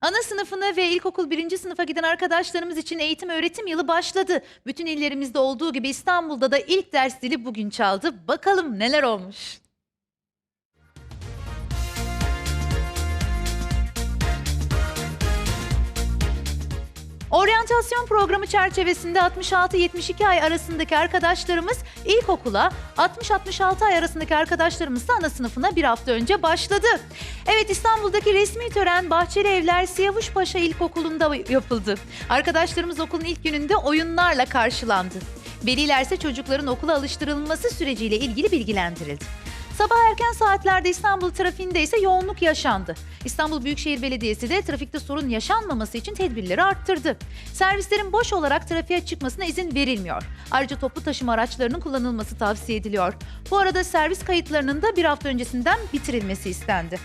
Ana sınıfına ve ilkokul birinci sınıfa giden arkadaşlarımız için eğitim öğretim yılı başladı. Bütün illerimizde olduğu gibi İstanbul'da da ilk ders dili bugün çaldı. Bakalım neler olmuş. Oryantasyon programı çerçevesinde 66-72 ay arasındaki arkadaşlarımız ilkokula, 60-66 ay arasındaki arkadaşlarımız da ana sınıfına bir hafta önce başladı. Evet İstanbul'daki resmi tören Bahçeli Evler Siyavuşpaşa İlkokulu'nda yapıldı. Arkadaşlarımız okulun ilk gününde oyunlarla karşılandı. Veliler ise çocukların okula alıştırılması süreciyle ilgili bilgilendirildi. Sabah erken saatlerde İstanbul trafiğinde ise yoğunluk yaşandı. İstanbul Büyükşehir Belediyesi de trafikte sorun yaşanmaması için tedbirleri arttırdı. Servislerin boş olarak trafiğe çıkmasına izin verilmiyor. Ayrıca toplu taşıma araçlarının kullanılması tavsiye ediliyor. Bu arada servis kayıtlarının da bir hafta öncesinden bitirilmesi istendi.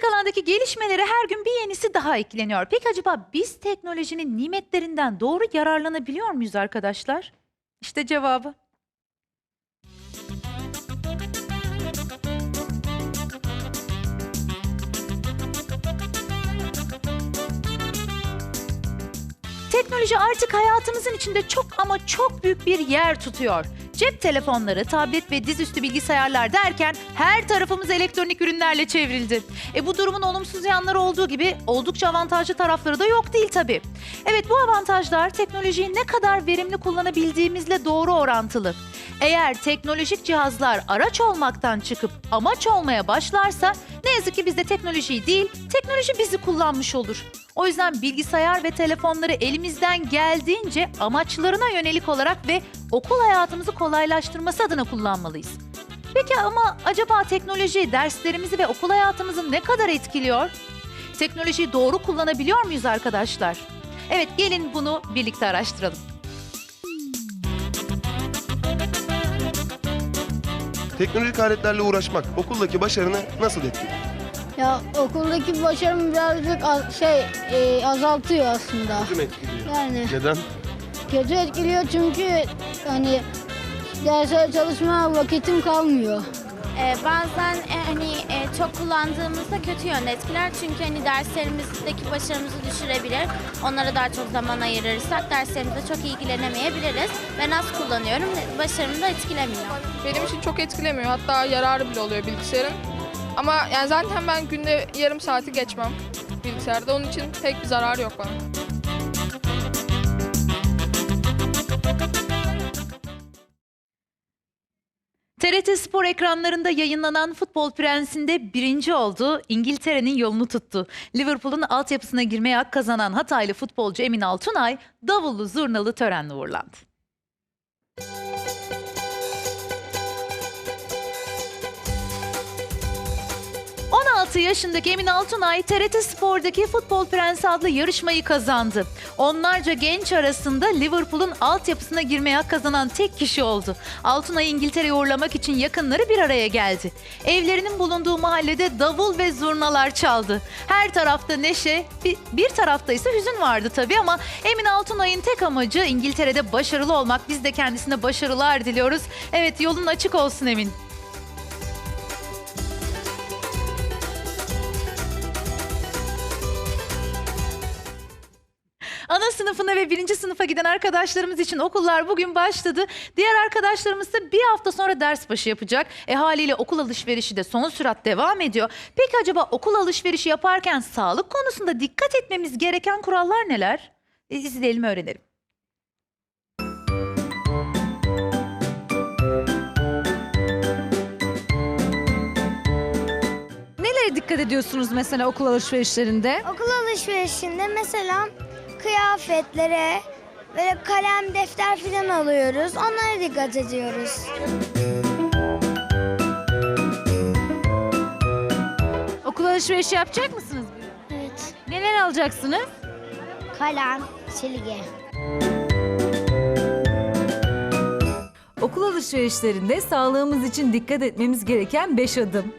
Teknolojik alandaki gelişmelere her gün bir yenisi daha ekleniyor. Peki acaba biz teknolojinin nimetlerinden doğru yararlanabiliyor muyuz arkadaşlar? İşte cevabı. Teknoloji artık hayatımızın içinde çok ama çok büyük bir yer tutuyor. Cep telefonları, tablet ve dizüstü bilgisayarlar derken her tarafımız elektronik ürünlerle çevrildi. E bu durumun olumsuz yanları olduğu gibi oldukça avantajlı tarafları da yok değil tabii. Evet bu avantajlar teknolojiyi ne kadar verimli kullanabildiğimizle doğru orantılı. Eğer teknolojik cihazlar araç olmaktan çıkıp amaç olmaya başlarsa ne yazık ki biz de teknolojiyi değil, teknoloji bizi kullanmış olur. O yüzden bilgisayar ve telefonları elimizden geldiğince amaçlarına yönelik olarak ve okul hayatımızı kolaylaştırması adına kullanmalıyız. Peki ama acaba teknoloji derslerimizi ve okul hayatımızı ne kadar etkiliyor? Teknolojiyi doğru kullanabiliyor muyuz arkadaşlar? Evet gelin bunu birlikte araştıralım. Teknolojik aletlerle uğraşmak okuldaki başarını nasıl etkiliyor? Ya okuldaki başarımı birazcık az- şey e, azaltıyor aslında. Kötü mü etkiliyor? Yani Neden? kötü etkiliyor çünkü hani derslere çalışma vakitim kalmıyor. Ee, bazen e, hani e, çok kullandığımızda kötü yönde etkiler çünkü hani derslerimizdeki başarımızı düşürebilir. Onlara daha çok zaman ayırırsak derslerimizde çok ilgilenemeyebiliriz. Ben az kullanıyorum, başarımı da etkilemiyor. Benim için çok etkilemiyor. Hatta yararı bile oluyor bilgisayarın. Ama yani zaten ben günde yarım saati geçmem bilgisayarda. Onun için pek bir zararı yok bana. TRT Spor ekranlarında yayınlanan Futbol Prensi'nde birinci oldu. İngiltere'nin yolunu tuttu. Liverpool'un altyapısına girmeye hak kazanan Hataylı futbolcu Emin Altunay davullu zurnalı törenle uğurlandı. ...16 yaşındaki Emin Altunay TRT Spor'daki Futbol Prensi adlı yarışmayı kazandı. Onlarca genç arasında Liverpool'un altyapısına girmeye hak kazanan tek kişi oldu. Altunay'ı İngiltere'ye uğurlamak için yakınları bir araya geldi. Evlerinin bulunduğu mahallede davul ve zurnalar çaldı. Her tarafta neşe, bir tarafta ise hüzün vardı tabii ama Emin Altunay'ın tek amacı İngiltere'de başarılı olmak. Biz de kendisine başarılar diliyoruz. Evet yolun açık olsun Emin. Sınıfına ve birinci sınıfa giden arkadaşlarımız için okullar bugün başladı. Diğer arkadaşlarımız da bir hafta sonra ders başı yapacak. E haliyle okul alışverişi de son sürat devam ediyor. Peki acaba okul alışverişi yaparken sağlık konusunda dikkat etmemiz gereken kurallar neler? E, izleyelim öğrenelim. Nelere dikkat ediyorsunuz mesela okul alışverişlerinde? Okul alışverişinde mesela kıyafetlere böyle kalem, defter falan alıyoruz. Onlara dikkat ediyoruz. Okul alışverişi yapacak mısınız? Evet. Neler alacaksınız? Kalem, silgi. Okul alışverişlerinde sağlığımız için dikkat etmemiz gereken 5 adım.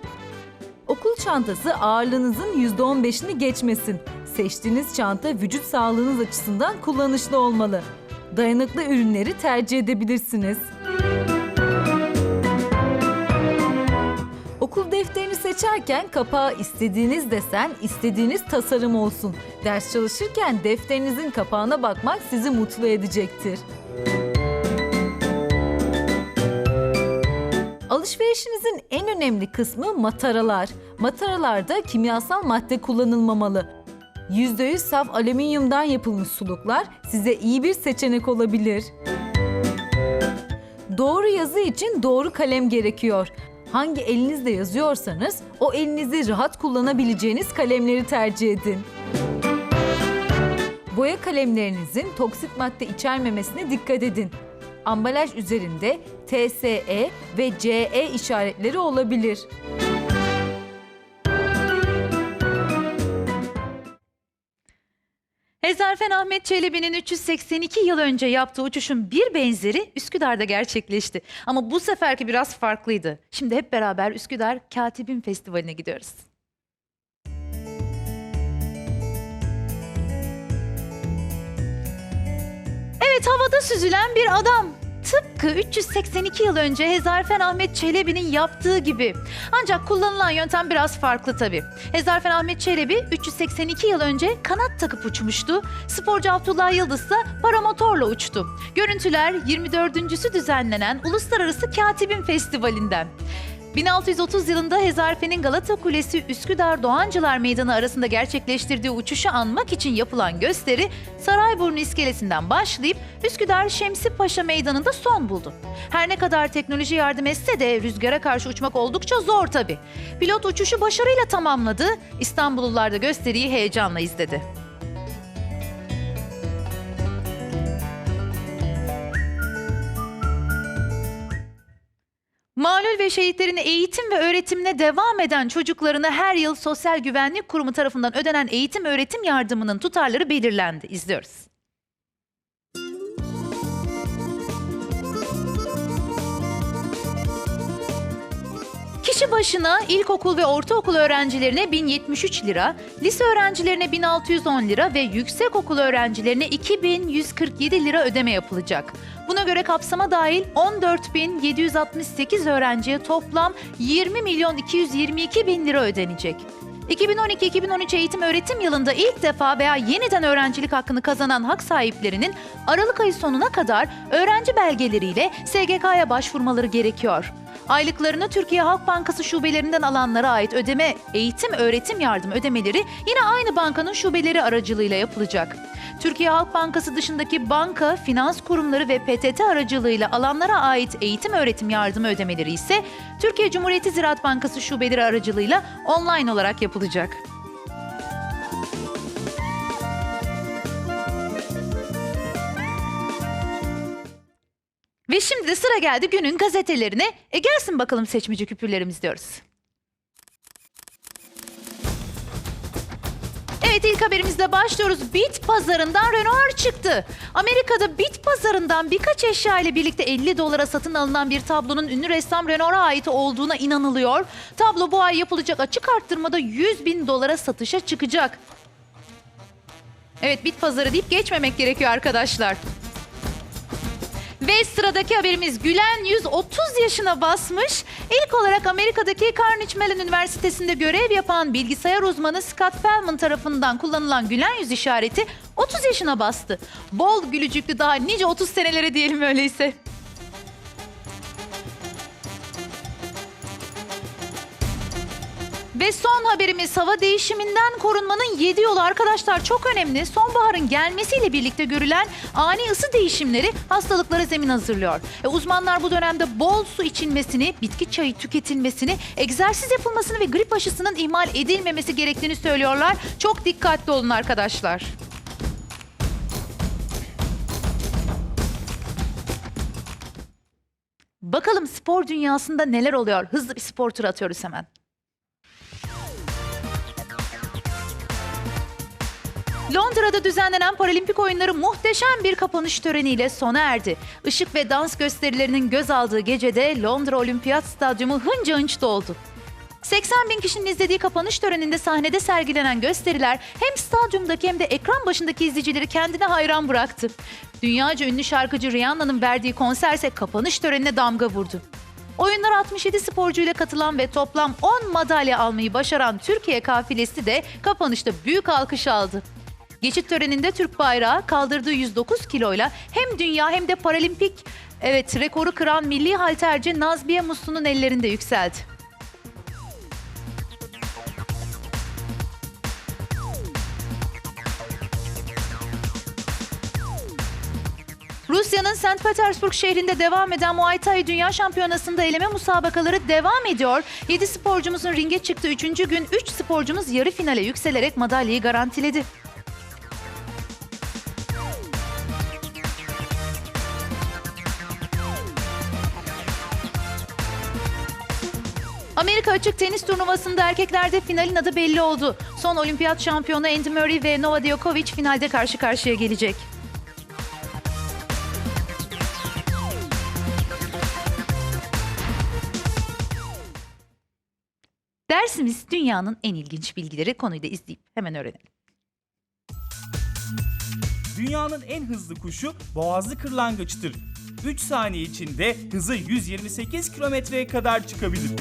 Okul çantası ağırlığınızın %15'ini geçmesin. Seçtiğiniz çanta vücut sağlığınız açısından kullanışlı olmalı. dayanıklı ürünleri tercih edebilirsiniz. Okul defterini seçerken kapağı istediğiniz desen, istediğiniz tasarım olsun. Ders çalışırken defterinizin kapağına bakmak sizi mutlu edecektir. Alışverişinizin en önemli kısmı mataralar. Mataralarda kimyasal madde kullanılmamalı. %100 saf alüminyumdan yapılmış suluklar size iyi bir seçenek olabilir. Doğru yazı için doğru kalem gerekiyor. Hangi elinizle yazıyorsanız o elinizi rahat kullanabileceğiniz kalemleri tercih edin. Boya kalemlerinizin toksit madde içermemesine dikkat edin. Ambalaj üzerinde TSE ve CE işaretleri olabilir. Hezarfen Ahmet Çelebi'nin 382 yıl önce yaptığı uçuşun bir benzeri Üsküdar'da gerçekleşti. Ama bu seferki biraz farklıydı. Şimdi hep beraber Üsküdar Katibin Festivali'ne gidiyoruz. Evet havada süzülen bir adam. Tıpkı 382 yıl önce Hezarfen Ahmet Çelebi'nin yaptığı gibi. Ancak kullanılan yöntem biraz farklı tabii. Hezarfen Ahmet Çelebi 382 yıl önce kanat takıp uçmuştu. Sporcu Abdullah Yıldız ise paramotorla uçtu. Görüntüler 24.sü düzenlenen Uluslararası Katibin Festivali'nden. 1630 yılında Hezarfen'in Galata Kulesi Üsküdar Doğancılar Meydanı arasında gerçekleştirdiği uçuşu anmak için yapılan gösteri Sarayburnu iskelesinden başlayıp Üsküdar Şemsi Paşa Meydanı'nda son buldu. Her ne kadar teknoloji yardım etse de rüzgara karşı uçmak oldukça zor tabii. Pilot uçuşu başarıyla tamamladı, İstanbullular da gösteriyi heyecanla izledi. Malul ve şehitlerin eğitim ve öğretimine devam eden çocuklarına her yıl Sosyal Güvenlik Kurumu tarafından ödenen eğitim öğretim yardımının tutarları belirlendi. İzliyoruz. Kişi başına ilkokul ve ortaokul öğrencilerine 1073 lira, lise öğrencilerine 1610 lira ve yüksekokul öğrencilerine 2147 lira ödeme yapılacak. Buna göre kapsama dahil 14.768 öğrenciye toplam 20 milyon 222 bin lira ödenecek. 2012-2013 eğitim öğretim yılında ilk defa veya yeniden öğrencilik hakkını kazanan hak sahiplerinin Aralık ayı sonuna kadar öğrenci belgeleriyle SGK'ya başvurmaları gerekiyor. Aylıklarını Türkiye Halk Bankası şubelerinden alanlara ait ödeme, eğitim öğretim yardım ödemeleri yine aynı bankanın şubeleri aracılığıyla yapılacak. Türkiye Halk Bankası dışındaki banka, finans kurumları ve PTT aracılığıyla alanlara ait eğitim öğretim yardımı ödemeleri ise Türkiye Cumhuriyeti Ziraat Bankası şubeleri aracılığıyla online olarak yapılacak. Ve şimdi de sıra geldi günün gazetelerine. E gelsin bakalım seçmeci küpürlerimiz diyoruz. Evet ilk haberimizle başlıyoruz. Bit pazarından Renoir çıktı. Amerika'da bit pazarından birkaç eşya ile birlikte 50 dolara satın alınan bir tablonun ünlü ressam Renoir'a ait olduğuna inanılıyor. Tablo bu ay yapılacak açık arttırmada 100 bin dolara satışa çıkacak. Evet bit pazarı deyip geçmemek gerekiyor arkadaşlar. Ve sıradaki haberimiz Gülen 130 yaşına basmış. İlk olarak Amerika'daki Carnegie Mellon Üniversitesi'nde görev yapan bilgisayar uzmanı Scott Feldman tarafından kullanılan Gülen yüz işareti 30 yaşına bastı. Bol gülücüklü daha nice 30 senelere diyelim öyleyse. Ve son haberimiz hava değişiminden korunmanın 7 yolu arkadaşlar çok önemli. Sonbaharın gelmesiyle birlikte görülen ani ısı değişimleri hastalıklara zemin hazırlıyor. E, uzmanlar bu dönemde bol su içilmesini, bitki çayı tüketilmesini, egzersiz yapılmasını ve grip aşısının ihmal edilmemesi gerektiğini söylüyorlar. Çok dikkatli olun arkadaşlar. Bakalım spor dünyasında neler oluyor? Hızlı bir spor turu atıyoruz hemen. Londra'da düzenlenen Paralimpik oyunları muhteşem bir kapanış töreniyle sona erdi. Işık ve dans gösterilerinin göz aldığı gecede Londra Olimpiyat Stadyumu hınca hınç doldu. 80 bin kişinin izlediği kapanış töreninde sahnede sergilenen gösteriler hem stadyumdaki hem de ekran başındaki izleyicileri kendine hayran bıraktı. Dünyaca ünlü şarkıcı Rihanna'nın verdiği konserse kapanış törenine damga vurdu. Oyunlar 67 sporcuyla katılan ve toplam 10 madalya almayı başaran Türkiye kafilesi de kapanışta büyük alkış aldı. Geçit töreninde Türk bayrağı kaldırdığı 109 kiloyla hem dünya hem de paralimpik evet rekoru kıran milli halterci Nazbiye Muslu'nun ellerinde yükseldi. Rusya'nın St. Petersburg şehrinde devam eden Muay Thai Dünya Şampiyonası'nda eleme musabakaları devam ediyor. 7 sporcumuzun ringe çıktığı 3. gün 3 sporcumuz yarı finale yükselerek madalyayı garantiledi. Amerika açık tenis turnuvasında erkeklerde finalin adı belli oldu. Son olimpiyat şampiyonu Andy Murray ve Novak Djokovic finalde karşı karşıya gelecek. Dersimiz dünyanın en ilginç bilgileri konuyu da izleyip hemen öğrenelim. Dünyanın en hızlı kuşu boğazlı kırlangıçtır. 3 saniye içinde hızı 128 kilometreye kadar çıkabilir.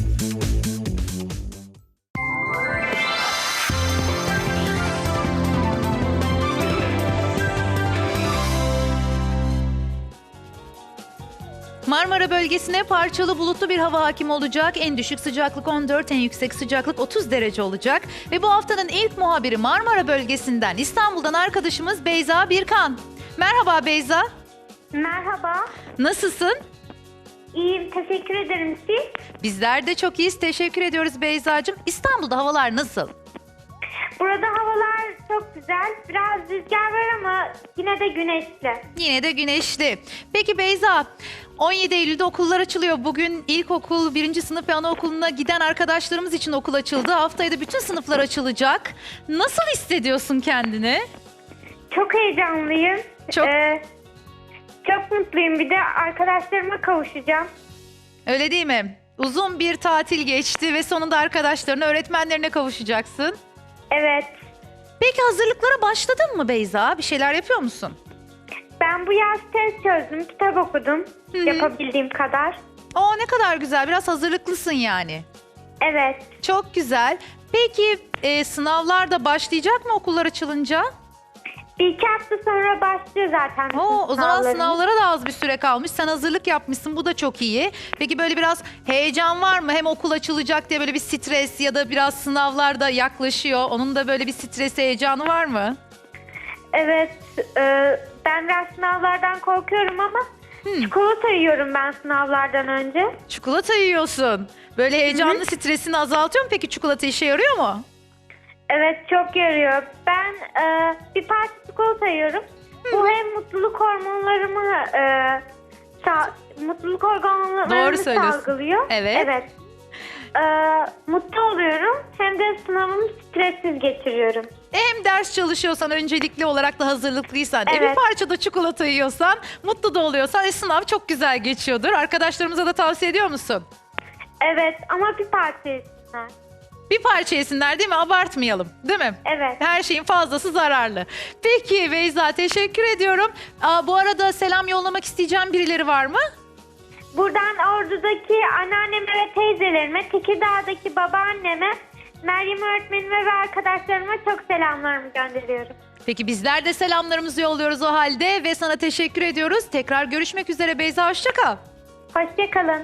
Marmara bölgesine parçalı bulutlu bir hava hakim olacak. En düşük sıcaklık 14, en yüksek sıcaklık 30 derece olacak. Ve bu haftanın ilk muhabiri Marmara bölgesinden İstanbul'dan arkadaşımız Beyza Birkan. Merhaba Beyza. Merhaba. Nasılsın? İyiyim. Teşekkür ederim siz. Bizler de çok iyiyiz. Teşekkür ediyoruz Beyza'cığım. İstanbul'da havalar nasıl? Burada havalar çok güzel. Biraz rüzgar var ama yine de güneşli. Yine de güneşli. Peki Beyza, 17 Eylül'de okullar açılıyor. Bugün ilkokul, birinci sınıf ve anaokuluna giden arkadaşlarımız için okul açıldı. Haftaya da bütün sınıflar açılacak. Nasıl hissediyorsun kendini? Çok heyecanlıyım. Çok- Ee, çok mutluyum. Bir de arkadaşlarıma kavuşacağım. Öyle değil mi? Uzun bir tatil geçti ve sonunda arkadaşlarına, öğretmenlerine kavuşacaksın. Evet. Peki hazırlıklara başladın mı Beyza? Bir şeyler yapıyor musun? Ben bu yaz test çözdüm. Kitap okudum. Hı. Yapabildiğim kadar. Oo ne kadar güzel. Biraz hazırlıklısın yani. Evet. Çok güzel. Peki e, sınavlar da başlayacak mı okullar açılınca? Bir iki hafta sonra başlıyor zaten. Oo, o zaman sınavlara da az bir süre kalmış. Sen hazırlık yapmışsın. Bu da çok iyi. Peki böyle biraz heyecan var mı? Hem okul açılacak diye böyle bir stres ya da biraz sınavlar da yaklaşıyor. Onun da böyle bir stres heyecanı var mı? Evet. e, ben biraz sınavlardan korkuyorum ama çikolata yiyorum ben sınavlardan önce. Çikolata yiyorsun. Böyle heyecanlı stresini azaltıyor mu peki çikolata işe yarıyor mu? Evet çok yarıyor. Ben e, bir parça çikolata yiyorum. Bu hem mutluluk hormonlarımı e, sa- mutluluk hormonlarımı Doğru söylüyorsun. salgılıyor. Evet. Evet. E, mutlu oluyorum. Hem de sınavımı stressiz geçiriyorum. Hem ders çalışıyorsan öncelikli olarak da hazırlıklıysan, e bir Evet. parça da çikolata yiyorsan, mutlu da oluyorsan e, sınav çok güzel geçiyordur. Arkadaşlarımıza da tavsiye ediyor musun? Evet ama bir parça yesinler. Bir parça yesinler değil mi? Abartmayalım değil mi? Evet. Her şeyin fazlası zararlı. Peki Beyza teşekkür ediyorum. Aa, bu arada selam yollamak isteyeceğim birileri var mı? Buradan Ordu'daki anneanneme ve teyzelerime, Tekirdağ'daki babaanneme, Meryem öğretmenime ve arkadaşlarıma çok selamlarımı gönderiyorum. Peki bizler de selamlarımızı yolluyoruz o halde ve sana teşekkür ediyoruz. Tekrar görüşmek üzere Beyza hoşça kal. Hoşçakalın.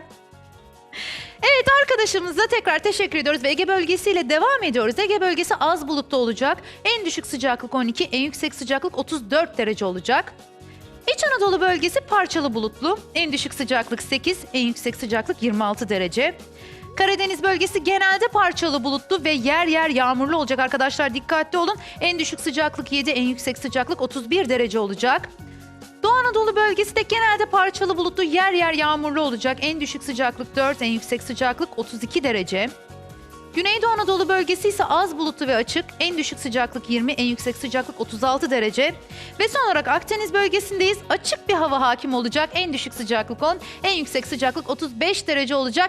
Evet arkadaşımıza tekrar teşekkür ediyoruz ve Ege bölgesiyle devam ediyoruz. Ege bölgesi az bulutlu olacak. En düşük sıcaklık 12, en yüksek sıcaklık 34 derece olacak. İç Anadolu bölgesi parçalı bulutlu. En düşük sıcaklık 8, en yüksek sıcaklık 26 derece. Karadeniz bölgesi genelde parçalı bulutlu ve yer yer yağmurlu olacak arkadaşlar dikkatli olun. En düşük sıcaklık 7, en yüksek sıcaklık 31 derece olacak. Doğu Anadolu bölgesi de genelde parçalı bulutlu yer yer yağmurlu olacak. En düşük sıcaklık 4, en yüksek sıcaklık 32 derece. Güneydoğu Anadolu bölgesi ise az bulutlu ve açık. En düşük sıcaklık 20, en yüksek sıcaklık 36 derece. Ve son olarak Akdeniz bölgesindeyiz. Açık bir hava hakim olacak. En düşük sıcaklık 10, en yüksek sıcaklık 35 derece olacak.